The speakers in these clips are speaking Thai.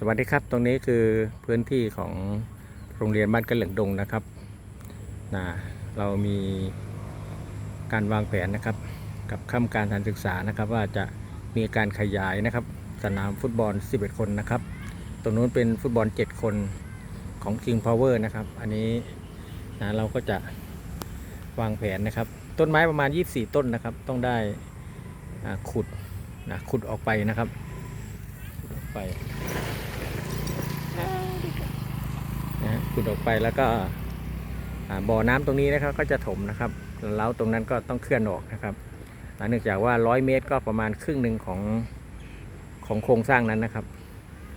สวัสดีครับ ตรงนี้คือพื้นที่ของโรงเรียนบ้านกระเหลืองดงนะครับนะเรามีการวางแผนนะครับ กับข้ามการการศึกษานะครับ ว่าจะมีการขยายนะครับ สนามฟุตบอล 11 คนนะครับ ตรงนู้นเป็นฟุตบอล 7 คนของ King Power นะครับ อันนี้นะเราก็จะวางแผนนะครับ ต้นไม้ประมาณ 24 ต้นนะครับ ต้องได้ขุดนะขุดออกไปนะครับไป นะขุดออกไปแล้วก็บ่อน้ำตรงนี้นะครับก็จะถมนะครับแล้วตรงนั้นก็ต้องเคลื่อนออกนะครับเนื่องจากว่า100เมตรก็ประมาณครึ่งหนึ่งของของโครงสร้างนั้นนะครับ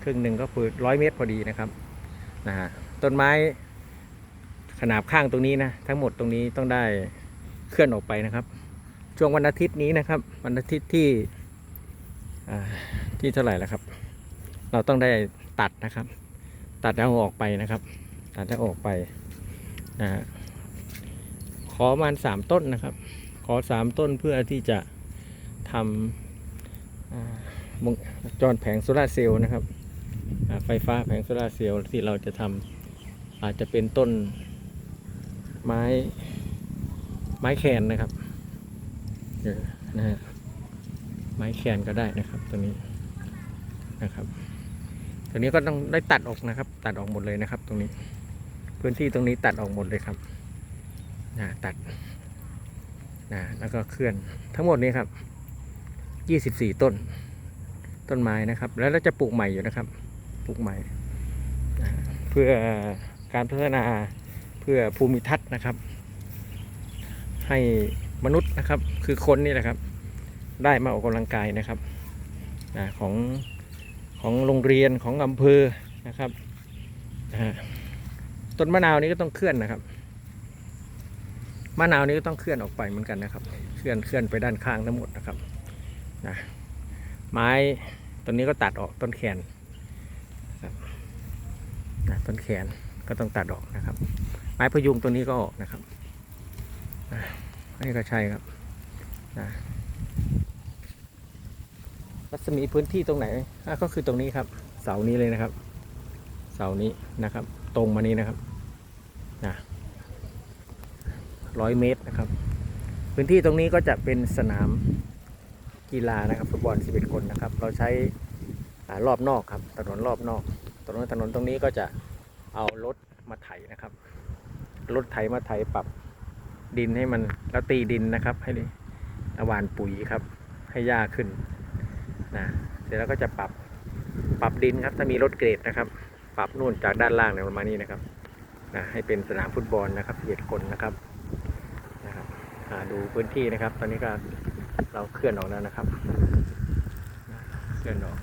ครึ่งหนึ่งก็คือ100เมตรพอดีนะครับนะฮะต้นไม้ขนาบข้างตรงนี้นะทั้งหมดตรงนี้ต้องได้เคลื่อนออกไปนะครับ ช่วงวันอาทิตย์นี้นะครับ วันอาทิตย์ที่ที่เท่าไหร่แล้วครับ เราต้องได้ตัดนะครับ ตัดเอาออกไปนะครับ ตัดเอาออกไปนะฮะขอประมาณสามต้นนะครับ ขอสามต้นเพื่อที่จะทำวงจรแผงโซลาเซลล์นะครับไฟฟ้าแผงโซลาเซลล์ที่เราจะทำอาจจะเป็นต้นไม้ไม้แคนนะครับนะฮะไม้แคนก็ได้นะครับตัวนี้นะครับ ตรงนี้ก็ต้องได้ตัดออกนะครับ ตัดออกหมดเลยนะครับ ตรงนี้ พื้นที่ตรงนี้ตัดออกหมดเลยครับนะตัดนะแล้วก็เคลื่อนทั้งหมดนี้ครับ 24 ต้น ต้นไม้นะครับ แล้วเราจะปลูกใหม่อยู่นะครับ ปลูกใหม่ เพื่อการพัฒนาเพื่อภูมิทัศน์นะครับ ให้มนุษย์นะครับ คือคนนี่แหละครับ ได้มาออกกำลังกายนะครับนะของ ของโรงเรียนของอำเภอนะครับต้นมะนาวนี้ก็ต้องเคลื่อนนะครับมะนาวนี้ก็ต้องเคลื่อนออกไปเหมือนกันนะครับ เคลื่อนเคลื่อนไปด้านข้างทั้งหมดนะครับนะไม้ต้นนี้ก็ตัดออกต้นแขนนะครับนะต้นแขนก็ต้องตัดออกนะครับ ไม้พยุงตัวนี้ก็ออกนะครับนะอันนี้ก็ใช่ครับนะ รัศมีพื้นที่ตรงไหนอ่ก็คือตรงนี้ครับ เสานี้เลยนะครับ เสานี้นะครับ ตรงมานี้นะครับนะร้อยเมตรนะครับ พื้นที่ตรงนี้ก็จะเป็นสนามกีฬานะครับฟุตบอล 11 คนนะครับ เราใช้รอบนอกครับถนนรอบนอกถนนถนนตรงนี้ก็จะเอารถมาไถนะครับรถไถมาไถปรับดินให้มันแล้วตีดินนะครับ ให้หวานปุ๋ยครับ ให้หญ้าขึ้น นะเสร็จแล้วก็จะปรับปรับดินครับถ้ามีรถเกรดนะครับ ปรับนู่นจากด้านล่างเนี่ยประมาณนี้นะครับนะให้เป็นสนามฟุตบอลนะครับเหยียดคนนะครับนะครับอ่าดูพื้นที่นะครับ ตอนนี้ก็เราเคลื่อนออกแล้วนะครับนะเคลื่อนออก